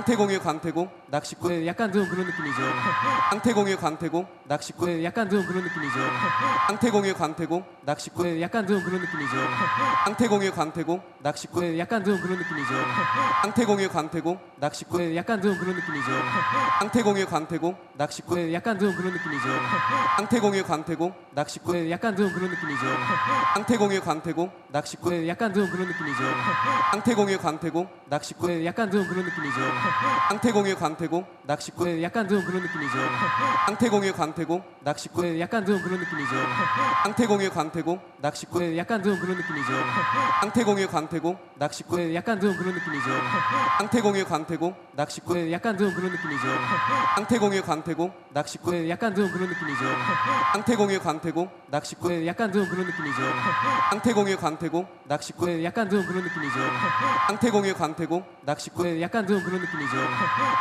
강태공의 강태공 낚시꾼 네, 약간 좀 그런 느낌이죠. 강태공의 강태공 낚시꾼 네, 약간 좀 그런 느낌이죠. 강태공의 강태공 낚시꾼 네, 약간 좀 그런 느낌이죠. 강태공의 강태공 낚시꾼 네, 약간 좀 그런 느낌이죠. 강태공의 강태공 낚시꾼 네, 약간 좀 그런 느낌이죠. 강태공의 강태공 낚시꾼 네, 약간 좀 그런 느낌이죠. 강태공의 강태공 낚시꾼 네, 약간 좀 그런 느낌이죠. 강태공의 강태공 낚시꾼 네, 약간 좀 그런 느낌이죠. 강태공의 강태공 낚시꾼 네, 약간 좀 그런 느낌이죠. 강태공의 강태공? 낚시꾼? 네, 약간 좀 그런 느낌이죠. 강태공의 강태공? 낚시꾼? 네, 약간 좀 그런 느낌이죠. 강태공의 강태공? 낚시꾼? 네, 약간 좀 그런 느낌이죠. 강태공의 강태공? 낚시꾼? 네, 약간 좀 그런 느낌이죠. 강태공의 강태공? 낚시꾼? 네, 약간 좀 그런 느낌이죠. 강태공의 강태공? 낚시꾼? 네, 약간 좀 그런 느낌이죠. 강태공의 강태공? 낚시꾼? 네, 약간 좀 그런 느낌이죠. 강태공의 강태공? 낚시꾼? 네, 약간 좀 그런 느낌이죠. 강태공의 강태공? 낚시꾼? 네, 약간 좀 그런 느낌 Missouri.